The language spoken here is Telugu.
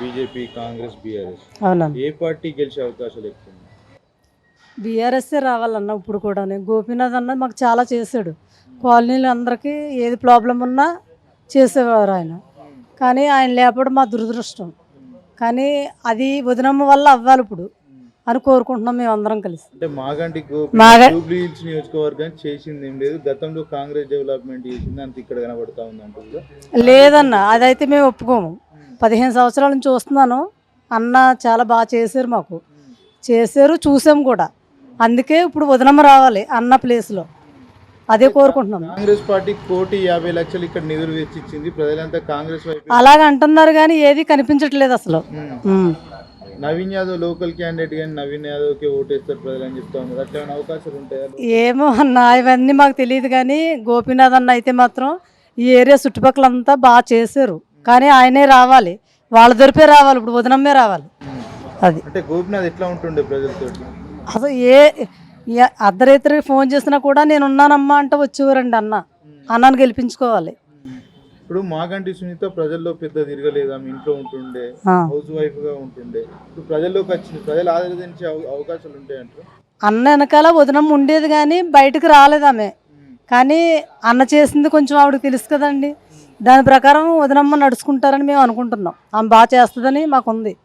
BJP Congress BRS. ఏ పార్టీ గెలిచే అవకాశాలు ఎక్కువ ఉన్నాయి? బీఆర్ఎస్ఏ రావాలన్న ఇప్పుడు కూడా గోపీనాథ్ అన్న మాకు చాలా చేశాడు. కాలనీలు అందరికీ ఏది ప్రాబ్లం ఉన్నా చేసేవారు ఆయన. కానీ ఆయన లేపడం మా దురదృష్టం. కానీ అది వదినమ్మ వల్ల అవ్వాలి ఇప్పుడు అని కోరుకుంటున్నాం మేము అందరం కలిసి. అంటే మాగంటి మాగ- జూబ్లీ హిల్స్ నియోజకవర్గం చేసింది ఏం లేదు. గతంలో కాంగ్రెస్ డెవలప్మెంట్ చేసింది అంత ఇక్కడ కనబడతా ఉంది లేదన్న అదైతే మేము ఒప్పుకోము. పదిహేను సంవత్సరాల నుంచి చూస్తున్నాను. అన్న చాలా బాగా చేశారు మాకు. చేశారు చూసాం కూడా. అందుకే ఇప్పుడు వదినమ్మ రావాలి అన్న ప్లేస్లో అదే కోరుకుంటున్నాం. కాంగ్రెస్ పార్టీ కోటి యాభై లక్షలు ఇక్కడ నిధులు వెచ్చిచ్చింది ప్రజలంతా కాంగ్రెస్ అలాగ అంటున్నారు కానీ ఏది కనిపించట్లేదు అసలు. Um. Naveen Yadav local candidate కానీ నవీన్ యాదవ్కి ఓటేస్తారు ప్రజలు అని చెప్తా ఉన్నారు అవకాశాలు ఉంటాయా? ఏమో అన్న ఇవన్నీ మాకు తెలియదు కానీ గోపీనాథ్ అన్న అయితే మాత్రం ఈ ఏరియా చుట్టుపక్కలంతా బాగా చేశారు. కానీ ఆయనే రావాలి. వాళ్ళ దొరిపే రావాలి. ఇప్పుడు వదినమ్మే రావాలి. అది. అంటే గోపినాథ్ ఎట్లా ఉంటుండే ప్రజలతో? అసలు ఏ ఏ- అర్ధరాత్రి ఫోన్ చేసినా కూడా నేను ఉన్నానమ్మా అంటే వచ్చేవారండి అన్న. అన్నను గెలిపించుకోవాలి. ఇప్పుడు మాగంటి సునీత ప్రజల్లో పెద్ద తిరగలేదు? ఆమె ఇంట్లో ఉంటుండే. హౌస్ వైఫ్గా ఉంటుండే. ఇప్పుడు ప్రజల్లోకి వచ్చింది. ప్రజలు ఆదరించే అవ- అవకాశాలు ఉంటాయంటారు? అన్న వెనకాల వదినమ్మ ఉండేది కానీ బయటకు రాలేదు ఆమె. కానీ అన్న చేసింది కొంచెం ఆవిడకి తెలుసు కదండి. దాని ప్రకారం వదినమ్మ నడుచుకుంటారని మేము అనుకుంటున్నాం. ఆమె బాగా చేస్తుందని మాకుంది.